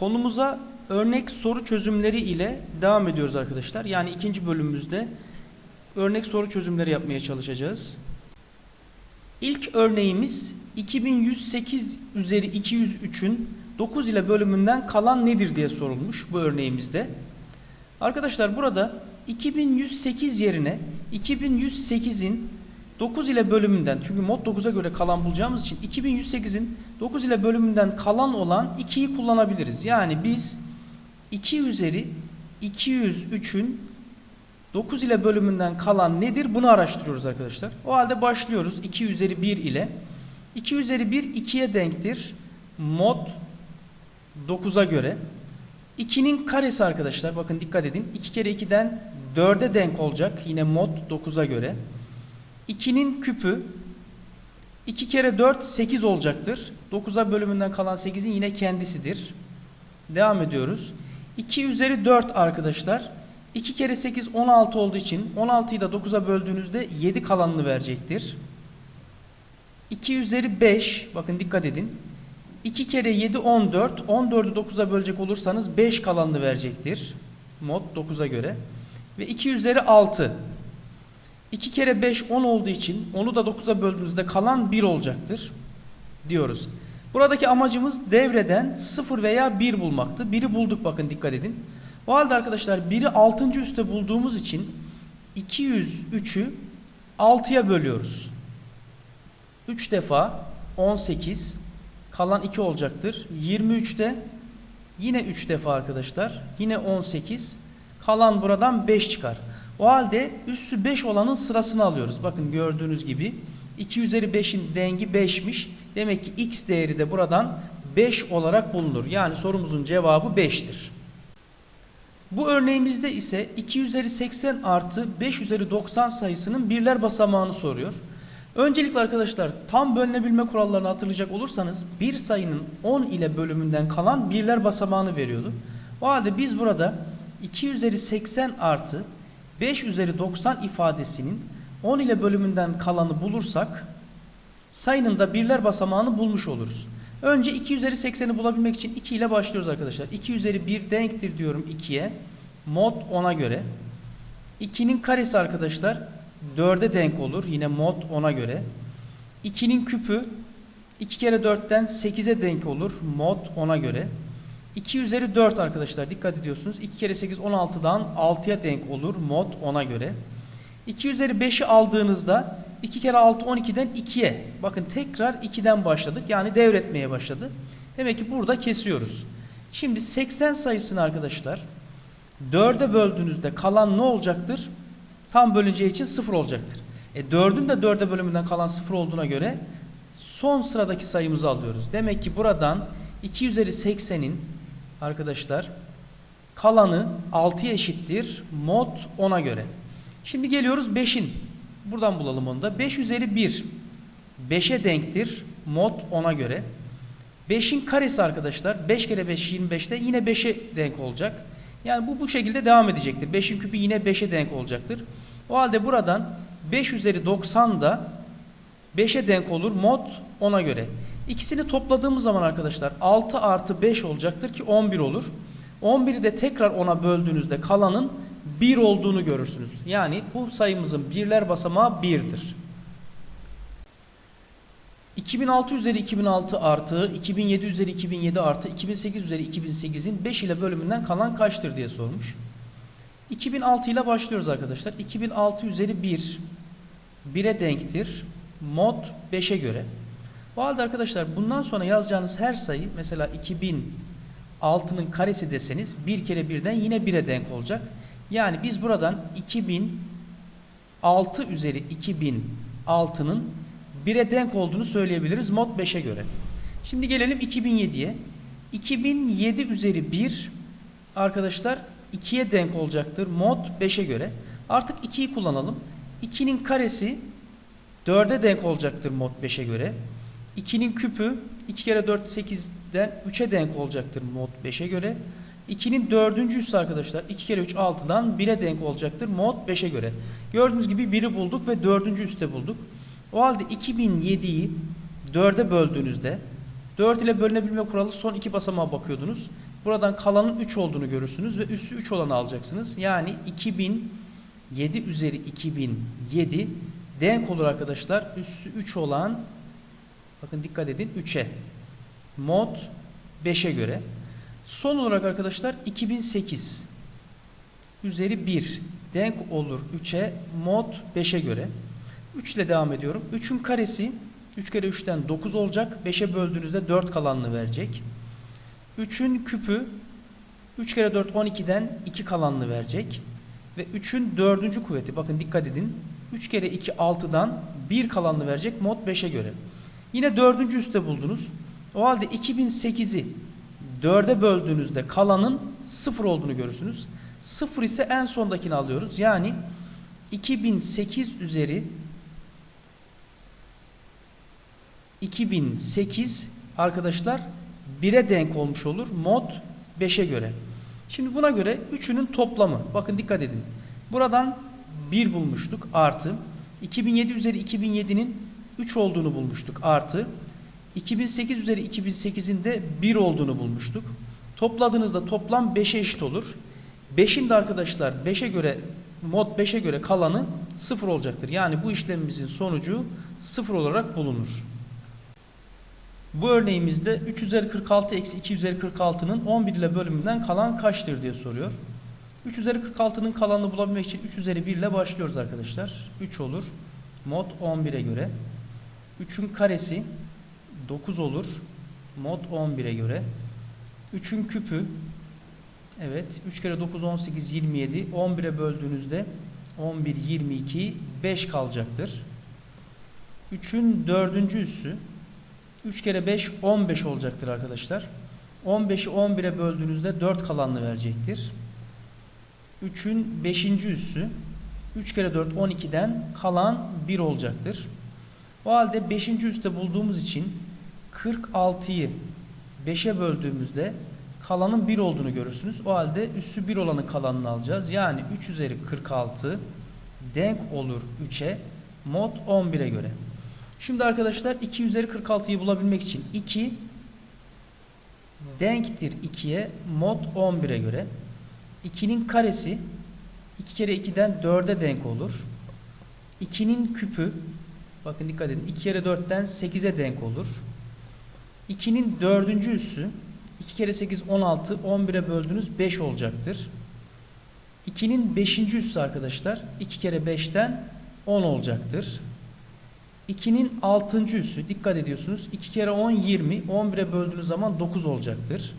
Konumuza örnek soru çözümleri ile devam ediyoruz arkadaşlar. Yani ikinci bölümümüzde örnek soru çözümleri yapmaya çalışacağız. İlk örneğimiz 2108 üzeri 203'ün 9 ile bölümünden kalan nedir diye sorulmuş bu örneğimizde. Arkadaşlar burada 2108 yerine 2108'in 9 ile bölümünden çünkü mod 9'a göre kalan bulacağımız için 2108'in 9 ile bölümünden kalan olan 2'yi kullanabiliriz. Yani biz 2 üzeri 203'ün 9 ile bölümünden kalan nedir bunu araştırıyoruz arkadaşlar. O halde başlıyoruz 2 üzeri 1 ile. 2 üzeri 1 2'ye denktir. Mod 9'a göre. 2'nin karesi arkadaşlar bakın dikkat edin. 2 kere 2'den 4'e denk olacak yine mod 9'a göre. 2'nin küpü 2 kere 4 8 olacaktır. 9'a bölümünden kalan 8'in yine kendisidir. Devam ediyoruz. 2 üzeri 4 arkadaşlar. 2 kere 8 16 olduğu için 16'yı da 9'a böldüğünüzde 7 kalanını verecektir. 2 üzeri 5 bakın dikkat edin. 2 kere 7 14. 14'ü 9'a bölecek olursanız 5 kalanını verecektir. Mod 9'a göre. Ve 2 üzeri 6. 2 kere 5 10 olduğu için onu da 9'a böldüğünüzde kalan 1 olacaktır. Diyoruz. Buradaki amacımız devreden 0 veya 1 bulmaktı. 1'i bulduk bakın dikkat edin. O halde arkadaşlar 1'i 6. üste bulduğumuz için 203'ü 6'ya bölüyoruz. 3 defa 18 kalan 2 olacaktır. 23'te yine 3 defa arkadaşlar. Yine 18 kalan buradan 5 çıkar. O halde üssü 5 olanın sırasını alıyoruz. Bakın gördüğünüz gibi 2 üzeri 5'in dengi 5'miş. Demek ki x değeri de buradan 5 olarak bulunur. Yani sorumuzun cevabı 5'tir. Bu örneğimizde ise 2 üzeri 80 artı 5 üzeri 90 sayısının birler basamağını soruyor. Öncelikle arkadaşlar tam bölünebilme kurallarını hatırlayacak olursanız bir sayının 10 ile bölümünden kalan birler basamağını veriyordu. O halde biz burada 2 üzeri 80 artı 5 üzeri 90 ifadesinin 10 ile bölümünden kalanı bulursak sayının da birler basamağını bulmuş oluruz. Önce 2 üzeri 80'i bulabilmek için 2 ile başlıyoruz arkadaşlar. 2 üzeri 1 denktir diyorum 2'ye. Mod 10'a göre. 2'nin karesi arkadaşlar 4'e denk olur. Yine mod 10'a göre. 2'nin küpü 2 kere 4'ten 8'e denk olur. Mod 10'a göre. 2 üzeri 4 arkadaşlar dikkat ediyorsunuz. 2 kere 8 16'dan 6'ya denk olur. Mod 10'a göre. 2 üzeri 5'i aldığınızda 2 kere 6 12'den 2'ye. Bakın tekrar 2'den başladık. Yani devretmeye başladı. Demek ki burada kesiyoruz. Şimdi 80 sayısını arkadaşlar 4'e böldüğünüzde kalan ne olacaktır? Tam bölüneceği için 0 olacaktır. E 4'ün de 4'e bölümünden kalan 0 olduğuna göre son sıradaki sayımızı alıyoruz. Demek ki buradan 2 üzeri 80'in arkadaşlar kalanı 6'ya eşittir mod 10'a göre. Şimdi geliyoruz 5'in. Buradan bulalım onu da. 5 üzeri 1 5'e denktir mod 10'a göre. 5'in karesi arkadaşlar 5 kere 5 25'te yine 5'e denk olacak. Yani bu bu şekilde devam edecektir. 5'in küpü yine 5'e denk olacaktır. O halde buradan 5 üzeri 90 da 5'e denk olur mod 10'a göre. İkisini topladığımız zaman arkadaşlar 6 artı 5 olacaktır ki 11 olur. 11'i de tekrar 10'a böldüğünüzde kalanın 1 olduğunu görürsünüz. Yani bu sayımızın birler basamağı 1'dir. 2006 üzeri 2006 artı 2007 üzeri 2007 artı 2008 üzeri 2008'in 5 ile bölümünden kalan kaçtır diye sormuş. 2006 ile başlıyoruz arkadaşlar. 2006 üzeri 1 1'e denktir. Mod 5'e göre. O halde arkadaşlar bundan sonra yazacağınız her sayı mesela 2006'nın karesi deseniz 1 kere 1'den yine 1'e denk olacak. Yani biz buradan 2006 üzeri 2006'nın 1'e denk olduğunu söyleyebiliriz mod 5'e göre. Şimdi gelelim 2007'ye. 2007 üzeri 1 arkadaşlar 2'ye denk olacaktır mod 5'e göre. Artık 2'yi kullanalım. 2'nin karesi 4'e denk olacaktır mod 5'e göre. 2'nin küpü 2 kere 4 8'den 3'e denk olacaktır mod 5'e göre. 2'nin dördüncü üssü arkadaşlar 2 kere 3 6'dan 1'e denk olacaktır mod 5'e göre. Gördüğünüz gibi 1'i bulduk ve dördüncü üste bulduk. O halde 2007'yi 4'e böldüğünüzde 4 ile bölünebilme kuralı son iki basamağa bakıyordunuz. Buradan kalanın 3 olduğunu görürsünüz ve üssü 3 olanı alacaksınız. Yani 2007 üzeri 2007 denk olur arkadaşlar. Üssü 3 olan bakın dikkat edin 3'e. Mod 5'e göre. Son olarak arkadaşlar 2008 üzeri 1 denk olur 3'e mod 5'e göre. 3 ile devam ediyorum. 3'ün karesi 3 kere 3'ten 9 olacak. 5'e böldüğünüzde 4 kalanını verecek. 3'ün küpü 3 kere 4 12'den 2 kalanını verecek. Ve 3'ün 4. kuvveti bakın dikkat edin. 3 kere 2 6'dan 1 kalanını verecek mod 5'e göre. Yine 4. üste buldunuz. O halde 2008'i 4'e böldüğünüzde kalanın 0 olduğunu görürsünüz. 0 ise en sondakini alıyoruz. Yani 2008 üzeri 2008 arkadaşlar 1'e denk olmuş olur. Mod 5'e göre. Şimdi buna göre üçünün toplamı. Bakın dikkat edin. Buradan 1 bulmuştuk artı. 2007 üzeri 2007'nin 3 olduğunu bulmuştuk artı. 2008 üzeri 2008'in de 1 olduğunu bulmuştuk. Topladığınızda toplam 5'e eşit olur. 5'in de arkadaşlar 5'e göre mod 5'e göre kalanı 0 olacaktır. Yani bu işlemimizin sonucu 0 olarak bulunur. Bu örneğimizde 3 üzeri 46 eksi 2 üzeri 46'nın 11 ile bölümünden kalan kaçtır diye soruyor. 3 üzeri 46'nın kalanını bulabilmek için 3 üzeri 1 ile başlıyoruz arkadaşlar. 3 olur. Mod 11'e göre. 3'ün karesi 9 olur. Mod 11'e göre. 3'ün küpü Evet 3 kere 9 18 27 11'e böldüğünüzde 11 22 5 kalacaktır. 3'ün 4. üssü 3 kere 5 15 olacaktır arkadaşlar. 15'i 11'e böldüğünüzde 4 kalanını verecektir. 3'ün 5. üssü 3 kere 4 12'den kalan 1 olacaktır. O halde 5. üste bulduğumuz için 46'yı 5'e böldüğümüzde kalanın 1 olduğunu görürsünüz. O halde üssü 1 olanın kalanını alacağız. Yani 3 üzeri 46 denk olur 3'e mod 11'e göre. Şimdi arkadaşlar 2 üzeri 46'yı bulabilmek için 2 denktir 2'ye mod 11'e göre. 2'nin karesi 2 kere 2'den 4'e denk olur. 2'nin küpü bakın dikkat edin 2 kere 4'ten 8'e denk olur. 2'nin 4. üssü 2 kere 8 16 11'e böldünüz 5 olacaktır. 2'nin 5. üssü arkadaşlar 2 kere 5'ten 10 olacaktır. 2'nin 6. üssü dikkat ediyorsunuz 2 kere 10 20 11'e böldüğünüz zaman 9 olacaktır.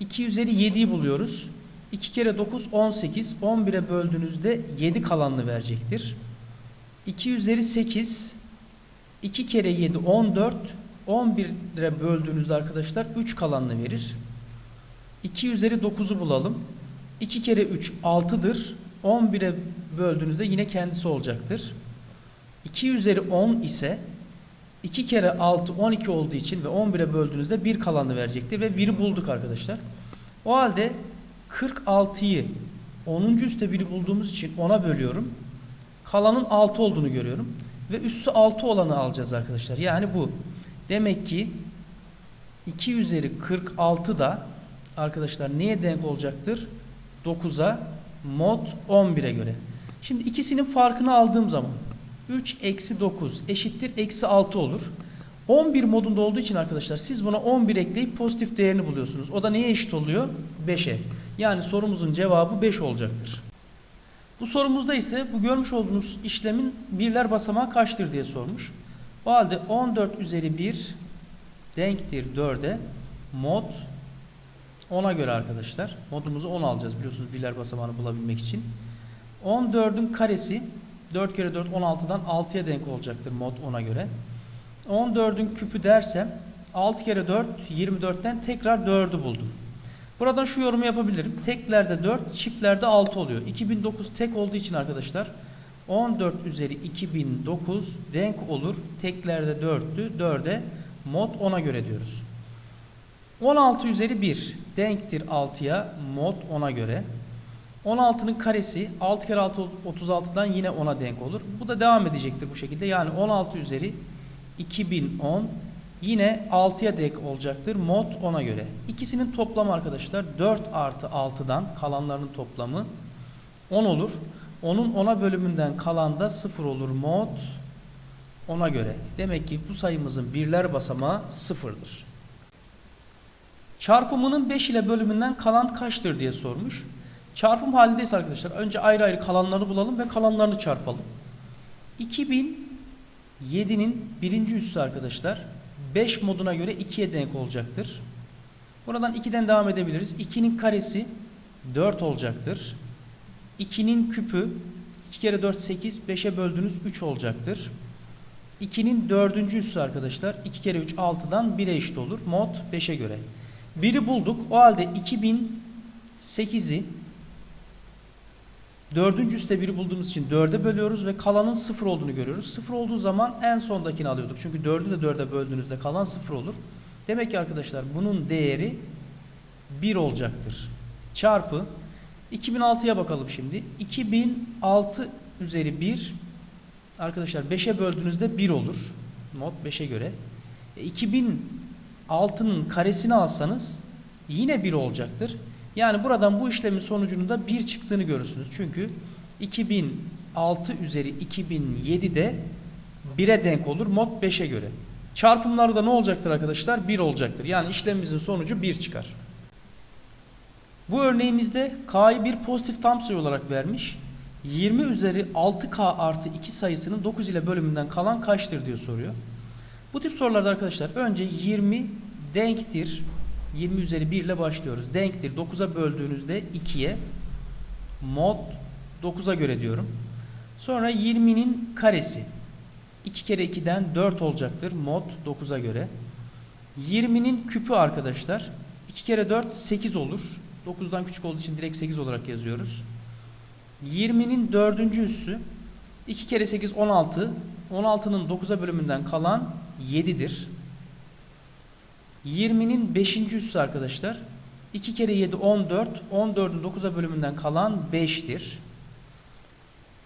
2 üzeri 7'yi buluyoruz. 2 kere 9 18 11'e böldüğünüzde 7 kalanını verecektir. 2 üzeri 8 2 kere 7 14 11'e böldüğünüzde arkadaşlar 3 kalanını verir. 2 üzeri 9'u bulalım. 2 kere 3 6'dır. 11'e böldüğünüzde yine kendisi olacaktır. 2 üzeri 10 ise 2 kere 6 12 olduğu için ve 11'e böldüğünüzde 1 kalanını verecektir ve 1'i bulduk arkadaşlar. O halde 46'yı 10. üste 1'i bulduğumuz için 10'a bölüyorum. Kalanın 6 olduğunu görüyorum. Ve üssü 6 olanı alacağız arkadaşlar. Yani bu. Demek ki 2 üzeri 46 da arkadaşlar neye denk olacaktır? 9'a mod 11'e göre. Şimdi ikisinin farkını aldığım zaman 3 eksi 9 eşittir eksi 6 olur. 11 modunda olduğu için arkadaşlar siz buna 11 ekleyip pozitif değerini buluyorsunuz. O da neye eşit oluyor? 5'e. Yani sorumuzun cevabı 5 olacaktır. Bu sorumuzda ise bu görmüş olduğunuz işlemin birler basamağı kaçtır diye sormuş. O halde 14 üzeri 1 denktir 4'e mod 10'a göre arkadaşlar. Modumuzu 10 alacağız biliyorsunuz birler basamağını bulabilmek için. 14'ün karesi 4 kere 4 16'dan 6'ya denk olacaktır mod 10'a göre. 14'ün küpü dersem 6 kere 4 24'ten tekrar 4'ü buldum. Buradan şu yorumu yapabilirim. Teklerde 4, çiftlerde 6 oluyor. 2009 tek olduğu için arkadaşlar 14 üzeri 2009 denk olur. Teklerde 4'tü. 4'e mod 10'a göre diyoruz. 16 üzeri 1 denktir 6'ya mod 10'a göre. 16'nın karesi 6 kere 6 36'dan yine 10'a denk olur. Bu da devam edecektir bu şekilde. Yani 16 üzeri 2010 yine 6'ya denk olacaktır. Mod ona göre. İkisinin toplamı arkadaşlar 4 artı 6'dan kalanlarının toplamı 10 olur. Onun 10'a bölümünden kalan da 0 olur. Mod ona göre. Demek ki bu sayımızın birler basamağı 0'dır. Çarpımının 5 ile bölümünden kalan kaçtır diye sormuş. Çarpım halindeyiz arkadaşlar. Önce ayrı ayrı kalanlarını bulalım ve kalanlarını çarpalım. 2007'nin birinci üssü arkadaşlar 5 moduna göre 2'ye denk olacaktır. Buradan 2'den devam edebiliriz. 2'nin karesi 4 olacaktır. 2'nin küpü 2 kere 4 8 5'e böldüğünüz 3 olacaktır. 2'nin dördüncü üssü arkadaşlar 2 kere 3 6'dan 1'e eşit olur. Mod 5'e göre. 1'i bulduk. O halde 2008'i dördüncü üste 1'i bulduğumuz için 4'e bölüyoruz ve kalanın 0 olduğunu görüyoruz. 0 olduğu zaman en sondakini alıyorduk. Çünkü 4'ü de 4'e böldüğünüzde kalan 0 olur. Demek ki arkadaşlar bunun değeri 1 olacaktır. Çarpı 2006'ya bakalım şimdi. 2006 üzeri 1 arkadaşlar 5'e böldüğünüzde 1 olur. Mod 5'e göre. E, 2006'nın karesini alsanız yine 1 olacaktır. Yani buradan bu işlemin sonucunun da 1 çıktığını görürsünüz. Çünkü 2006 üzeri 2007'de 1'e denk olur mod 5'e göre. Çarpımlarda ne olacaktır arkadaşlar? 1 olacaktır. Yani işlemimizin sonucu 1 çıkar. Bu örneğimizde K'yı bir pozitif tam sayı olarak vermiş. 20 üzeri 6K artı 2 sayısının 9 ile bölümünden kalan kaçtır diye soruyor. Bu tip sorularda arkadaşlar önce 20 denktir. 20 üzeri 1 ile başlıyoruz. Denktir. 9'a böldüğünüzde 2'ye mod 9'a göre diyorum. Sonra 20'nin karesi. 2 kere 2'den 4 olacaktır. Mod 9'a göre. 20'nin küpü arkadaşlar. 2 kere 4 8 olur. 9'dan küçük olduğu için direkt 8 olarak yazıyoruz. 20'nin dördüncü üssü 2 kere 8 16. 16'nın 9'a bölümünden kalan 7'dir. 20'nin 5. üssü arkadaşlar 2 kere 7 14. 14'ün 9'a bölümünden kalan 5'tir.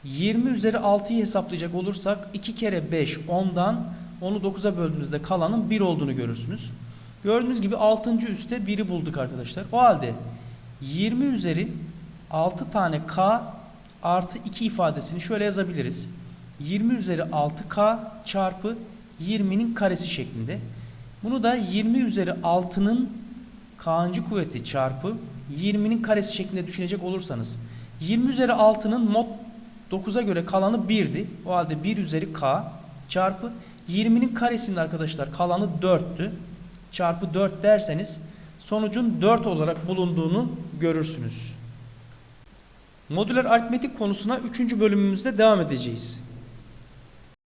20 üzeri 6'yı hesaplayacak olursak 2 kere 5 10'dan onu 9'a böldüğünüzde kalanın 1 olduğunu görürsünüz. Gördüğünüz gibi 6. üste 1'i bulduk arkadaşlar. O halde 20 üzeri 6 tane k artı 2 ifadesini şöyle yazabiliriz. 20 üzeri 6k çarpı 20'nin karesi şeklinde. Bunu da 20 üzeri 6'nın k'ncı kuvveti çarpı 20'nin karesi şeklinde düşünecek olursanız 20 üzeri 6'nın mod 9'a göre kalanı 1'di. O halde 1 üzeri k çarpı 20'nin karesinin arkadaşlar kalanı 4'tü. Çarpı 4 derseniz sonucun 4 olarak bulunduğunu görürsünüz. Modüler aritmetik konusuna 3. bölümümüzde devam edeceğiz.